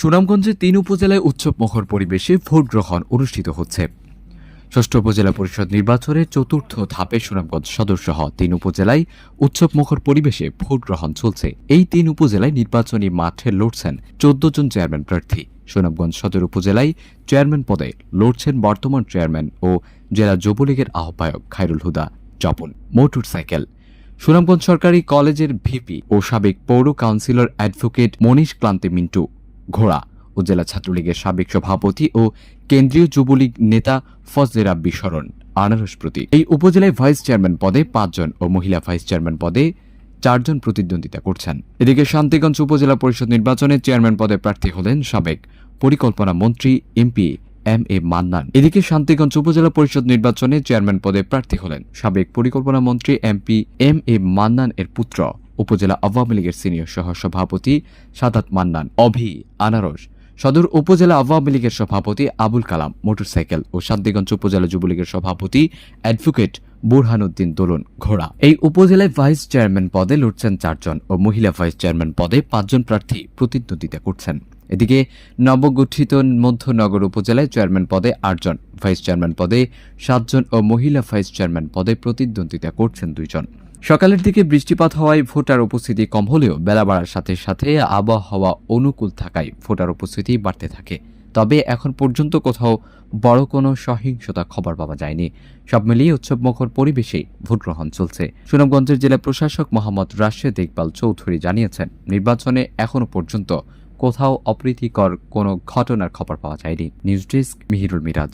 সুনামগঞ্জে তিন উপজেলায় উৎসবমুখর পরিবেশে ভোট গ্রহণ অনুষ্ঠিত হচ্ছে। ষষ্ঠ উপজেলা পরিষদ নির্বাচনের চতুর্থ ধাপে সুনামগঞ্জ সদর সহ তিন উপজেলায় উৎসবমুখর পরিবেশে ভোট গ্রহণ চলছে। এই তিন উপজেলায় নির্বাচনী মাঠে লড়ছেন চোদ্দ জন চেয়ারম্যান প্রার্থী। সুনামগঞ্জ সদর উপজেলায় চেয়ারম্যান পদে লড়ছেন বর্তমান চেয়ারম্যান ও জেলা যুবলীগের আহ্বায়ক খায়রুল হুদা জপন মোটরসাইকেল। সুনামগঞ্জ সরকারি কলেজের ভিপি ও সাবেক পৌর কাউন্সিলর অ্যাডভোকেট মনীষ ক্লান্তি মিন্টু ঘোড়া ও জেলা ছাত্রলীগের সাবেক সভাপতি ও কেন্দ্রীয় যুবলীগ নেতা ফজলে রাব্বি শরণ আনারস প্রতীক। এই উপজেলায় ভাইস চেয়ারম্যান পদে পাঁচজন ও মহিলা ভাইস চেয়ারম্যান পদে চারজন প্রতিদ্বন্দ্বিতা করছেন। এদিকে শান্তিগঞ্জ উপজেলা পরিষদ নির্বাচনে চেয়ারম্যান পদে প্রার্থী হলেন সাবেক পরিকল্পনা মন্ত্রী এমপি এম এ মান্নান। এদিকে শান্তিগঞ্জ উপজেলা পরিষদ নির্বাচনে চেয়ারম্যান পদে প্রার্থী হলেন সাবেক পরিকল্পনা মন্ত্রী এমপি এম এ মান্নান এর পুত্র উপজেলা আওয়ামী লীগের সিনিয়র সহ সভাপতি সাদাত মান্নান, অভি আনারস, সদর উপজেলা আওয়ামী লীগের সভাপতি আবুল কালাম, মোটরসাইকেল ও শান্তিগঞ্জ উপজেলা যুবলীগের সভাপতি অ্যাডভোকেট বুরহানুদ্দিন দোলন ঘোড়া। এই উপজেলায় ভাইস চেয়ারম্যান পদে লড়ছেন চারজন ও মহিলা ভাইস চেয়ারম্যান পদে পাঁচজন প্রার্থী প্রতিদ্বন্দ্বিতা করছেন। এদিকে নবগঠিত মধ্যনগর উপজেলায় চেয়ারম্যান পদে আটজন, ভাইস চেয়ারম্যান পদে সাতজন ও মহিলা ভাইস চেয়ারম্যান পদে প্রতিদ্বন্দ্বিতা করছেন দুইজন। সকালের দিকে বৃষ্টিপাত হওয়ায় ভোটার উপস্থিতি কম হলেও বেলা বাড়ার সাথে সাথে আবহাওয়া অনুকূল থাকায় ভোটার উপস্থিতি বাড়তে থাকে। তবে এখন পর্যন্ত কোথাও বড় কোনো সহিংসতা খবর পাওয়া যায়নি। সব মিলিয়ে উৎসবমুখর পরিবেশে ভোট গ্রহণ চলছে। সুনামগঞ্জের জেলা প্রশাসক মোহাম্মদ রাশেদ ইকবাল চৌধুরী জানিয়েছেন, নির্বাচনে এখনও পর্যন্ত কোথাও অপ্রীতিকর কোনো ঘটনার খবর পাওয়া যায়নি। News desk Mihirul Miraj.